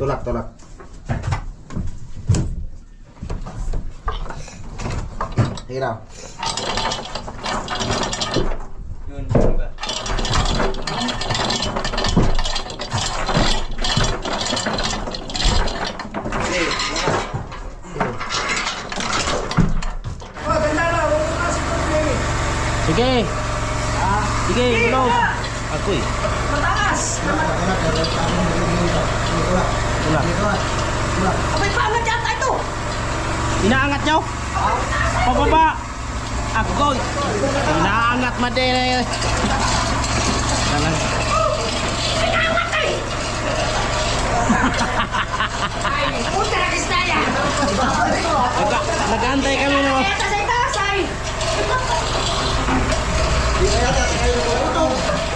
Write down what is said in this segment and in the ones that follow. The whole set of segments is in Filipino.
Tulak, tulak. Hiraw. Yun, yun ba? Okay, Sige. Sige, hello. Ako eh. Wala. Abay, paangat yata ito! Inaangat nyo? Pababa. Ako. Inaangat ma din eh. Dalang. Punta na kistaya! Nag nagantay kami no. Kaya sa itasay!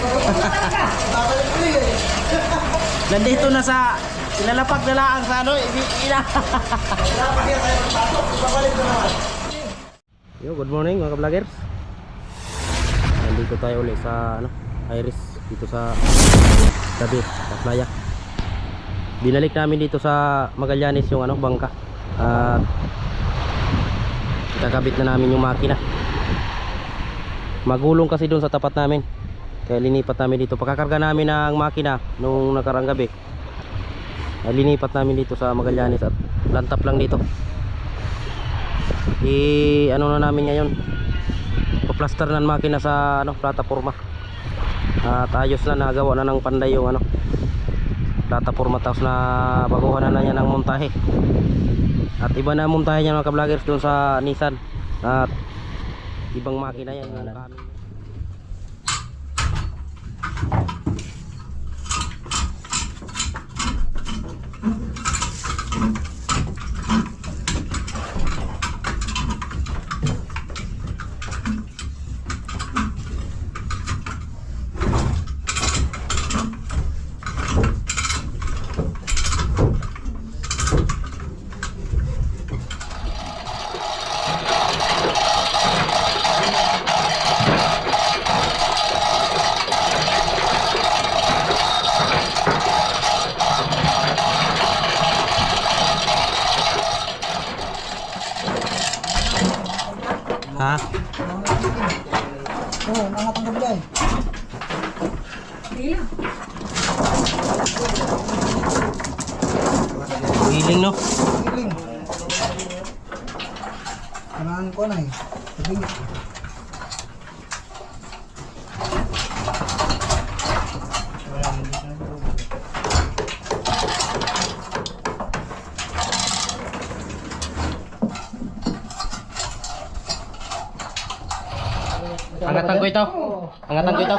Nandito na sa Ilalapag na lang sa ano, ina. Yo, good morning mga ka-vloggers. Nandito tayo ulit sa ano, Iris dito sa tabi sa playa. Binalik namin dito sa Magallanes yung ano, bangka. At kakabit na namin yung makina. Magulong kasi doon sa tapat namin. Kaya linipat namin dito. Pagkakarga namin ng makina nung nakarang gabi. linipat namin dito sa Magallanes at lantap lang dito. I ano na namin ngayon. Paplaster ng makina sa ano, plataforma. At ayos na nagawa na ng panday yung ano plataforma tapos na baguhan na, na niya ng montahe. At iba na montahe niya mga ka-vloggers doon sa Nissan. At ibang makina yan yung kanin. Ha? Oh, nangat ang gabi Hiling no? Giling. Kanahan ko na eh. Sabi Angatan ko ito. Angatan ko ito.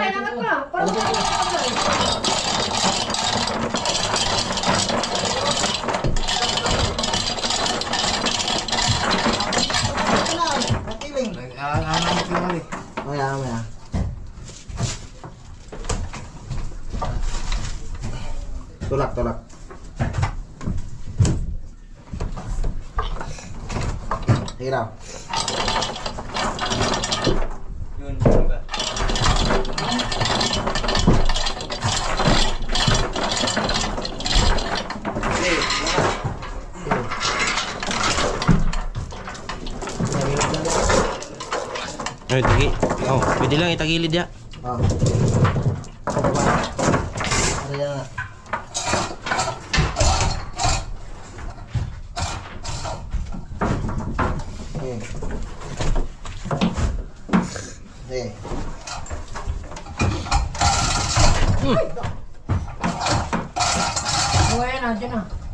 Maya, maya. Tulak, tulak. Hiraw. Ay, tagi. Oh, pwede lang itagilid ya. Ah. Yan nga? Okay. Okay. Na, dyan na.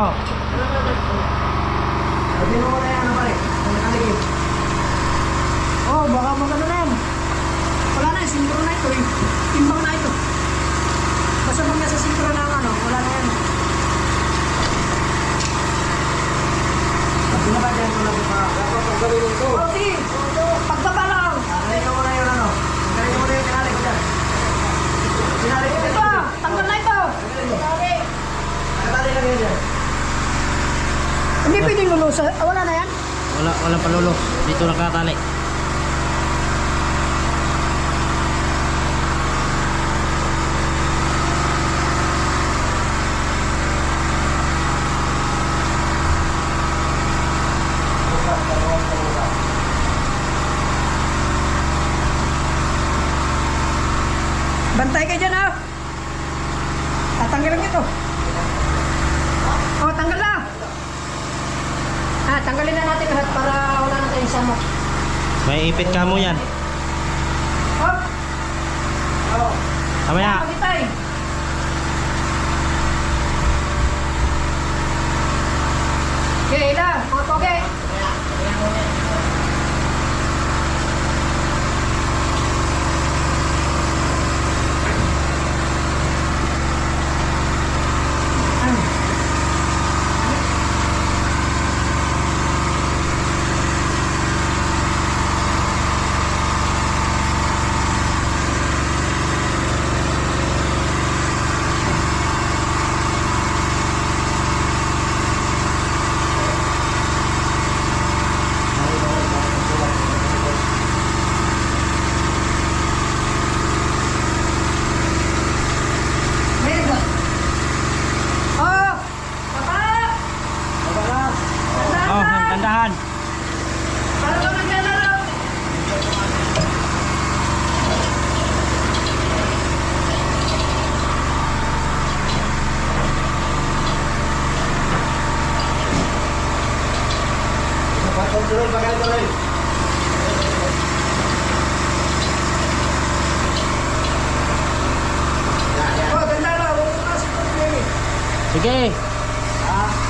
Oh. Sabi mo na yan, pare? Ang nakalagay. Oh, baka magano na yan. Wala na, sinkro na ito eh. Timbang na ito. Basta pag nasa sinkro na ang ano, wala na yan. Sabi na ba dyan ko lang pa? Dapat ang gawin ito. Sige. Pagbaba lang. Galing mo na yun, ano? Galing mo na yung ko dyan. Ito, tanggal na ito. Nakatali lang yun dyan. Hindi pwedeng lulusa. Ah, wala na yan. Wala, walang palulo. Dito nakatali. Bantay ka dyan ah. Tatanggalin ko ito. Oh, tanggal na. Ah, tanggalin na natin lahat para samok. May ipit ka mo yan. Hop. Oh, Mamaya. pagitay. Okay, ilan? Mga toge. Very good. Oh, papa! Tandaan Oh, lang. tandahan. Para ka maglalaro. Control, bagal ko rin. Yan, yan. Oh, ganda lang. Huwag mo kasi ito pinili. Sige.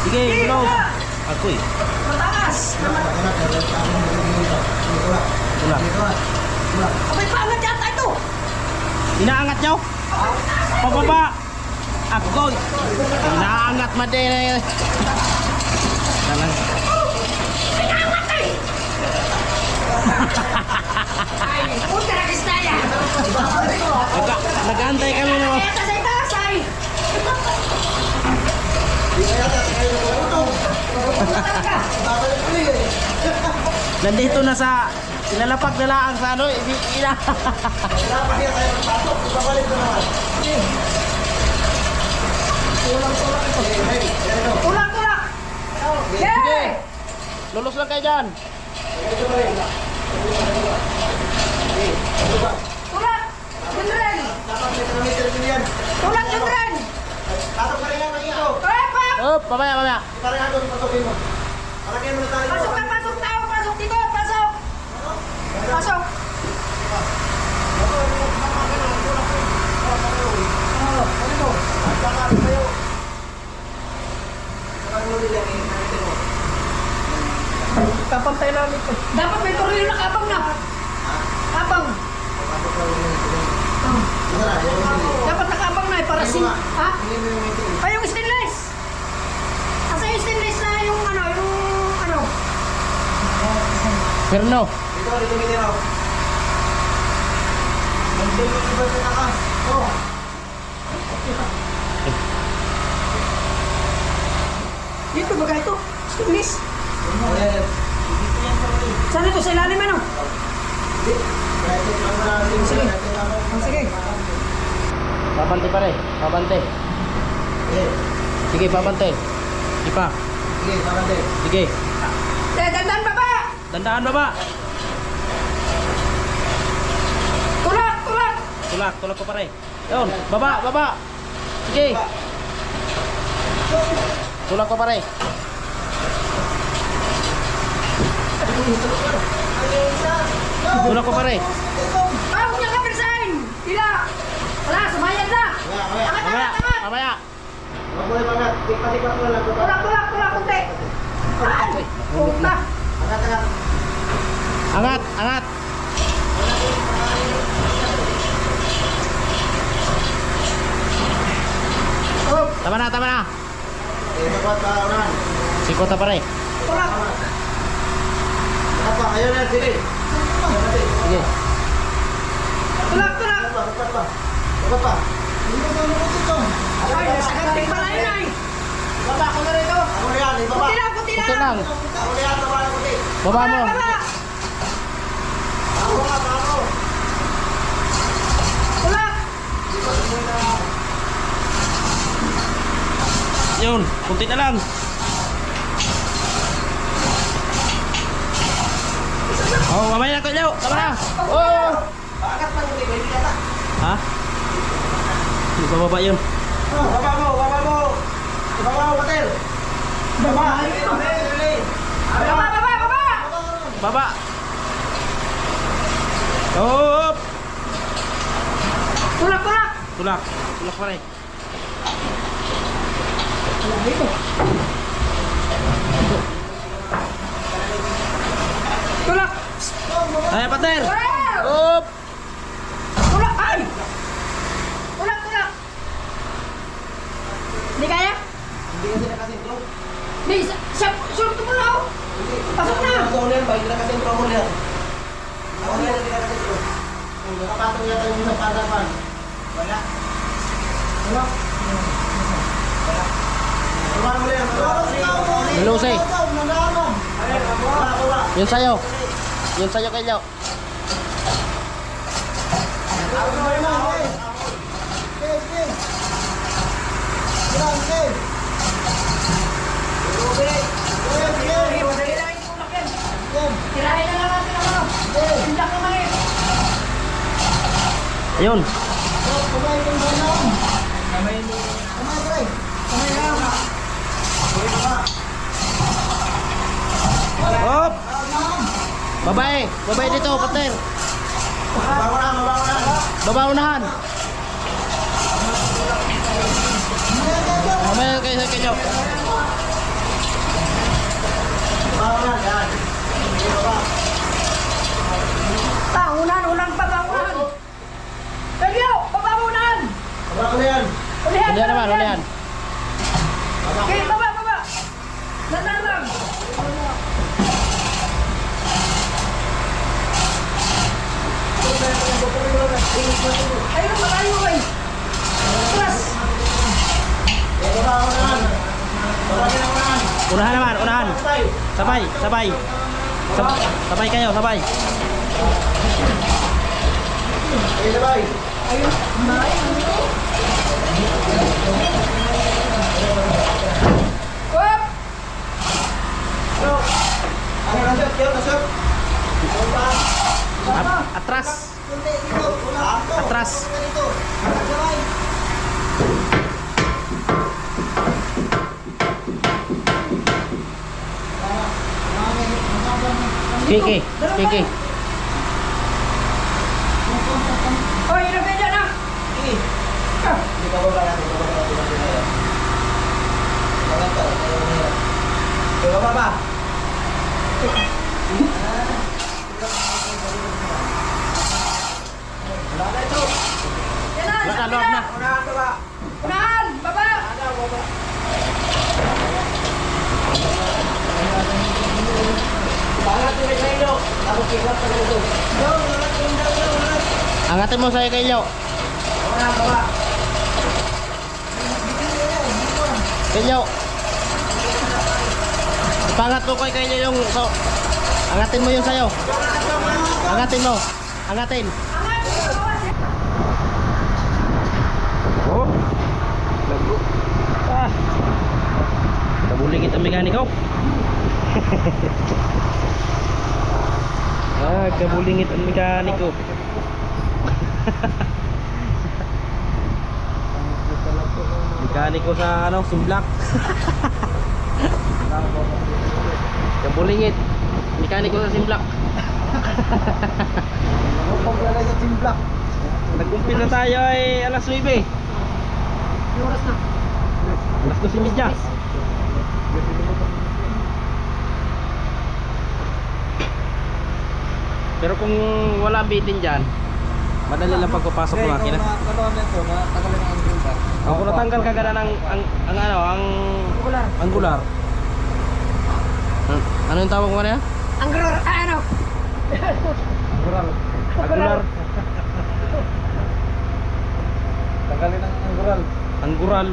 Sige, Sige, gulaw. wala. Ako eh. Mataas. Wala. Abay, paangat yata ito. Inaangat nyo? Pababa. Ako. Inaangat ma din. Talang. Ay, puta na kistaya. Nag nag-aantay kami mo. Kaya sa itaas ay. Nandito na sa ilalapag na lang sa ano. Hindi, ina. Tulak, tulak. Yeah. Lulos lang kayo dyan. Tulak. Jendren. Tulak, Jendren. Eh, pa. Oh, mamaya, mamaya. Pasok na, pasok tao. Pasok dito, pasok. Pasok. Kapag tayo namin ito. Dapat may tornilyo na kapag na. Kapag. Dapat nakapag na eh para si... Ha? Ay, yung stainless. Asa yung stainless na yung ano, yung ano. Pero no. Perno. Dito, dito, dito. Nandiyan yung iba sa takas. Oh. Dito ba ito? Ayan. Saan ito? Sa ilalim ano? Sige. Oh, sige. Pabante pare. Pabante. Eh, Sige, pabante. Ipa. Sige, sarante. Sige. Eh, dandan baba! Dandaan baba. Tulak! Tulak! Tulak, ko pare. Yun, baba, baba. Sige. Tulak ko pare. Tulak ko pare. Huwag niya ka-resign! Tila! Wala, sumayan na! Mamaya, mamaya. Angat, Mamaya, bangat. Tipa-tipa mo lang. Tulak, tulak, tulak, kunti! Ay! Puta! Angat, angat. Angat, angat. Tama na, tama na. Eh, dapat pa, unahan. Sikot na tulak! Sige. Sige. Tulak, tulak! Dapat pa, dapat pa. Ay, nasa kanting pala yun ay! Baba ako na rito. Ako na yan, ibaba. Kunti lang, Kunti lang! lang. Ako na yan, baba na kunti. Baba mo. Baba! Ako nga, ako. Tulak! Yun, kunti na lang. Oh, mamaya na kayo. Tama na. Oh. Angat pa may bigata. Ha? Hindi pa baba yun. Oh, Baba mo, baba mo. Baba mo, hotel. Baba. Baba, baba, baba! Baba. Tulak, tulak! Tulak. Tulak pare. Tulak! Ay, pater. Up. Tulak! Ay! Tulak, tulak! Hindi kaya? Hindi kasi nakasintro. Hindi, sa- sulot mo lang! Pasok na! Ako na yan, balik nakasintro ako na yan. Ako na yan, hindi nakasintro. Nakapatong yata yung isang padapan. Wala. Wala. Wala. Wala mo na yan. Wala. Nalusay. Ayun. Yun sa'yo. Yun sa'yo kayo. Ako na yan, ako. Okay, okay. Yan, okay. Okay. Okay, okay. Madali lang yung tulak yan. Yan. Tirahin na lang natin ang ano. Tindak naman eh. Ayun. Oh, kamay kang banang. Kamay mo. Kamay, kamay. Kamay lang. Okay, baba. Up. Babae. Babae dito, pater. Baba na, baba na. Baba unahan. Mamaya kayo sa kayo. Baba na, yan. Okay, baba. Ta, unan, unan pa ba? Unan! Regyo! Baba mo unan! Baba ko na yan. Ulihan! Ulihan naman, ulihan. Okay, baba, baba! Landan lang! Ayun, malayo eh! Atras! Okay, baba ko na yan. Baba na ako na yan. Unahan naman, unahan. Sabay. Sabay, sabay. Sab sabay kayo, sabay. Okay, sabay. Up! Ano na, sir? Kaya na, sir? At atras. Kunti dito. Una, dito. Atras. Dito. Sabay. Kiki, kiki. Hoy, ilagay ah. dyan na! Hindi ka baba natin. Baba natin. Baba natin. Baba pa. Okay, baba pa. Wala na ito. Yan na, Wala na, sa luwag na. kabila. Unahan ka ba? Unahan! Baba! Angatin mo sa kayo. Kayo. Pangat mo kay kayo yung so, angatin mo yung sayo. Angatin mo. Angatin. Oh. Lago. Ah. Kabuling kita mekaniko. ah, kabulingit ang mekaniko. Mekaniko sa ano, Simblak. Kabulingit. Mekaniko sa Simblak. Paglalagay sa team block. Nag-umpil na tayo ay alas 9. Yung oras na. Alas 12.30. Pero kung wala bitin dyan, madali lang pagpapasok ng makina. Ang kung natanggal kagad ng ang, ang ano, ang Angular. angular. An- ano yung tawag mo na yan? Angular. Ah, ano? Angular. Tagalin ang anggural. Anggural.